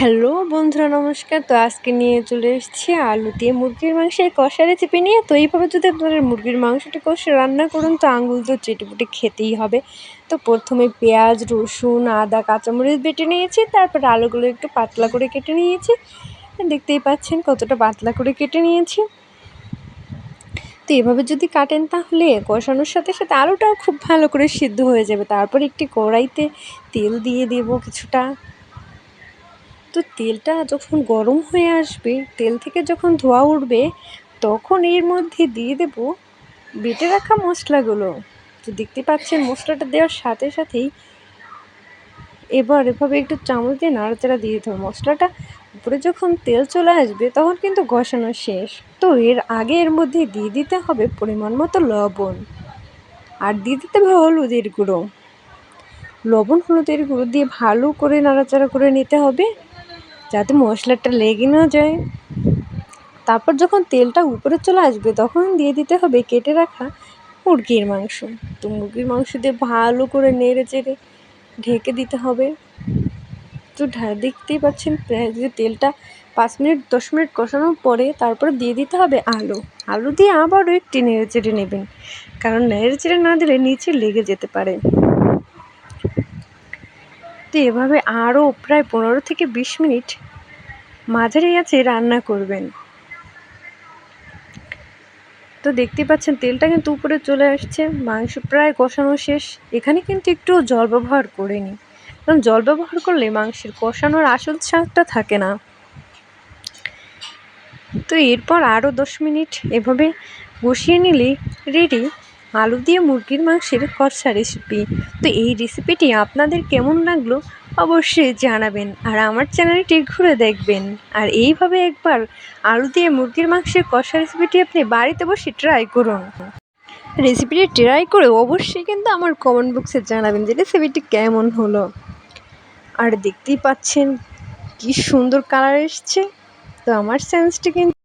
Hello বন্ধুরা, নমস্কার। তো আজকে নিয়ে চলে এসেছি আলু দিয়ে মুরগির মাংসের কষা রেসিপি নিয়ে। তো এইভাবে যদি আপনারা মুরগির মাংসটা কষে রান্না করুন, তো আঙুল তো চেটেপুটে খেতেই হবে। তো প্রথমে পেঁয়াজ, রসুন, আদা, কাঁচামরিচ বেটে নিয়েছি, তারপর আলুগুলো একটু পাতলা করে কেটে নিয়েছি। দেখতেই পাচ্ছেন কতটা পাতলা করে কেটে নিয়েছি। তো এভাবে যদি কাটেন তাহলে কষানোর সাথে সাথে আলুটাও খুব ভালো করে সিদ্ধ হয়ে যাবে। তারপর একটি কড়াইতে তেল দিয়ে দেব কিছুটা। তো তেলটা যখন গরম হয়ে আসবে, তেল থেকে যখন ধোয়া উঠবে, তখন এর মধ্যে দিয়ে দেব বেটে রাখা মশলাগুলো। তো দেখতে পাচ্ছেন মশলাটা দেওয়ার সাথে সাথেই এবার এভাবে একটু চামচ দিয়ে নাড়াচাড়া দিয়ে দিতে হবে। মশলাটা উপরে যখন তেল চলে আসবে, তখন কিন্তু ঘষানো শেষ। তো এর আগে এর মধ্যে দিয়ে দিতে হবে পরিমাণ মতো লবণ। আর দিয়ে দিতে হবে হলুদের গুঁড়ো। লবণ, হলুদের গুঁড়ো দিয়ে ভালো করে নাড়াচাড়া করে নিতে হবে। যাতে মশলাটা লেগে না যায়। তারপর যখন তেলটা উপরে চলে আসবে, তখন দিয়ে দিতে হবে কেটে রাখা মুরগির মাংস। তো মুরগির মাংস দিয়ে ভালো করে নেড়ে চেড়ে ঢেকে দিতে হবে। তো দেখতেই পাচ্ছেন যে তেলটা পাঁচ মিনিট, দশ মিনিট কষানোর পরে তারপরে দিয়ে দিতে হবে আলু। আলু দিয়ে আবারও একটি নেড়ে চেড়ে নেবেন। কারণ নেড়ে চেড়ে না দিলে নিচে লেগে যেতে পারে। তো এভাবে আরও প্রায় পনেরো থেকে বিশ মিনিট মাঝারি আছে রান্না করবেন। তো দেখতে পাচ্ছেন, তেলটা কিন্তু উপরে চলে আসছে, মাংস প্রায় কষানো শেষ। এখানে কিন্তু একটু জল ব্যবহার করে নিই। কারণ জল ব্যবহার করলে মাংসের কষানোর আসল স্বাদটা থাকে না। তো এরপর আরও দশ মিনিট এভাবে বসিয়ে নিলে রেডি আলু দিয়ে মুরগির মাংসের কষা রেসিপি তো এই রেসিপিটি আপনাদের কেমন লাগল অবশ্যই জানাবেন আর আমার চ্যানেলটি ঘুরে দেখবেন। আর এইভাবে একবার আলু দিয়ে মুরগির মাংসের কষা রেসিপিটি আপনি বাড়িতে বসে ট্রাই করুন। রেসিপিটি ট্রাই করে অবশ্যই কিন্তু আমার কমেন্ট বক্সে জানাবেন যে রেসিপিটি কেমন হলো। আর দেখতেই পাচ্ছেন কি সুন্দর কালার এসছে। তো আমার সেন্সটি কিন্তু